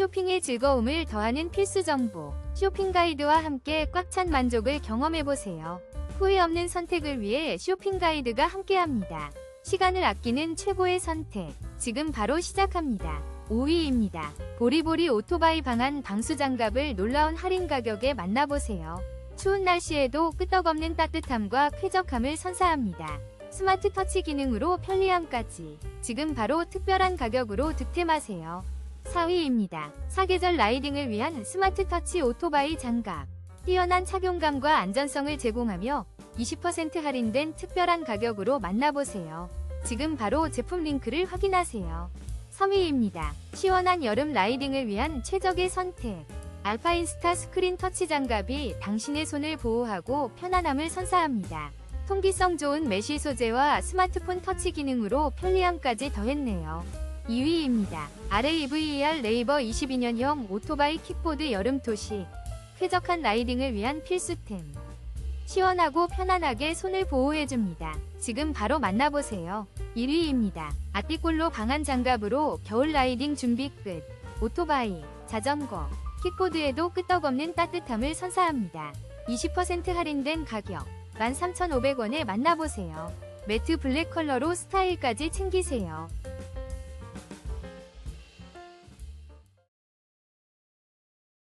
쇼핑의 즐거움을 더하는 필수 정보. 쇼핑 가이드와 함께 꽉 찬 만족을 경험해보세요. 후회 없는 선택을 위해 쇼핑 가이드가 함께합니다. 시간을 아끼는 최고의 선택. 지금 바로 시작합니다. 5위입니다. 보리보리 오토바이 방안 방수 장갑을 놀라운 할인 가격에 만나보세요. 추운 날씨에도 끄떡없는 따뜻함과 쾌적함을 선사합니다. 스마트 터치 기능으로 편리함까지 지금 바로 특별한 가격으로 득템하세요. 4위입니다. 사계절 라이딩을 위한 스마트 터치 오토바이 장갑. 뛰어난 착용감과 안전성을 제공하며 20% 할인된 특별한 가격으로 만나보세요. 지금 바로 제품 링크를 확인하세요. 3위입니다. 시원한 여름 라이딩을 위한 최적의 선택. 알파인스타 스크린 터치 장갑이 당신의 손을 보호하고 편안함을 선사합니다. 통기성 좋은 메쉬 소재와 스마트폰 터치 기능으로 편리함까지 더했네요. 2위입니다. RAVER 레이버 22년형 오토바이 킥보드 여름 도시. 쾌적한 라이딩을 위한 필수템. 시원하고 편안하게 손을 보호해줍니다. 지금 바로 만나보세요. 1위입니다. 아띠꼴로 방한 장갑으로 겨울 라이딩 준비 끝. 오토바이, 자전거, 킥보드에도 끄떡없는 따뜻함을 선사합니다. 20% 할인된 가격 13,500원에 만나보세요. 매트 블랙 컬러로 스타일까지 챙기세요.